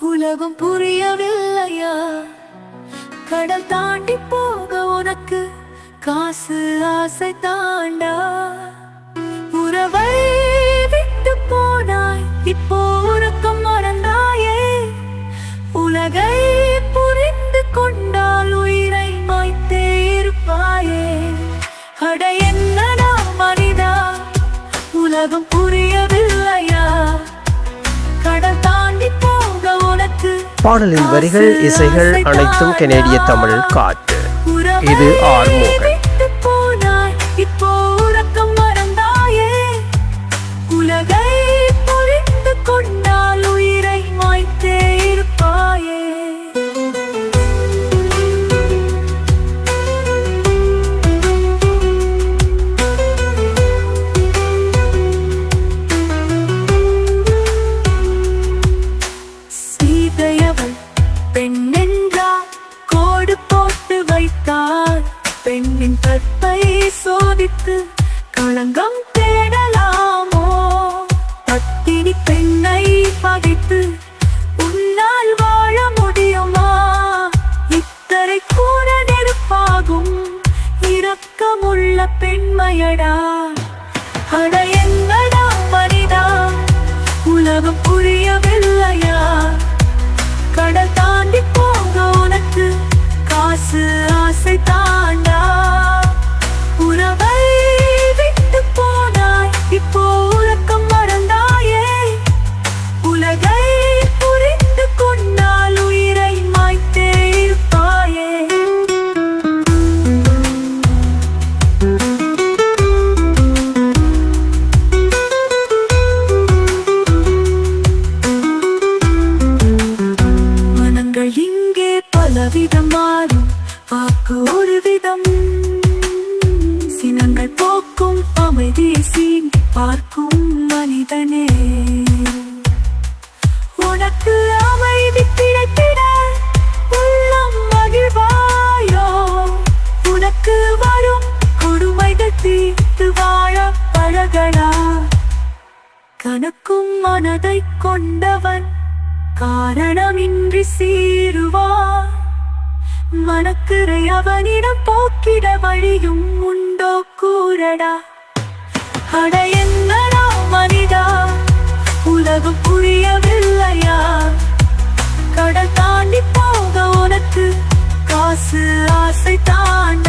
உலகம் புரியவில்லையா? கடல் தாண்டி போக உனக்கு காசு ஆசை தாண்டா. உறவை விட்டு போனாய் இப்போ உறக்கம் மறந்தாயே. உலகை புரிந்து கொண்டால் உயிரை மாய்த்தே இருப்பாயே. அட என்னடா மனிதா? உலகம் புரியவில்லையா? பாடலின் வரிகள் இசைகள் அனைத்தும் கெனேடிய தமிழ் காற்று. இது ஆர்மோகன் பெண்ணின் கற்பை சோதித்து களங்கம் தேடலாமோ? பத்தினி பெண்ணை பகைத்து உன்னால் வாழ முடியுமா? இத்தரை கூட நெருப்பாகும் இரக்கமுள்ள பெண்மையடா. அடைய மனங்கள் இங்கே பலவிதம் மாறும். வாக்கு ஒரு விதம். சினங்கள் போக்கும் அமைதி சீண்டி பார்க்கும் மனிதனே. உனக்கு அமைதி கிடைத்திட உள்ளம் மகிழ்வாயோ? உனக்கு வரும் கொடுமைகள் தீர்த்து வாழ பழகடா கணக்கும் மனதை கொண்டவன் காரணமின்றி சீருவார். மனக்குறை அவனிடம் போக்கிட வழியும் உண்டோ கூறடா. அட என்னடா மனிதா உலகம் புரியவில்லையா? கடல் தாண்டி போக உனக்கு காசு ஆசை தாண்ட.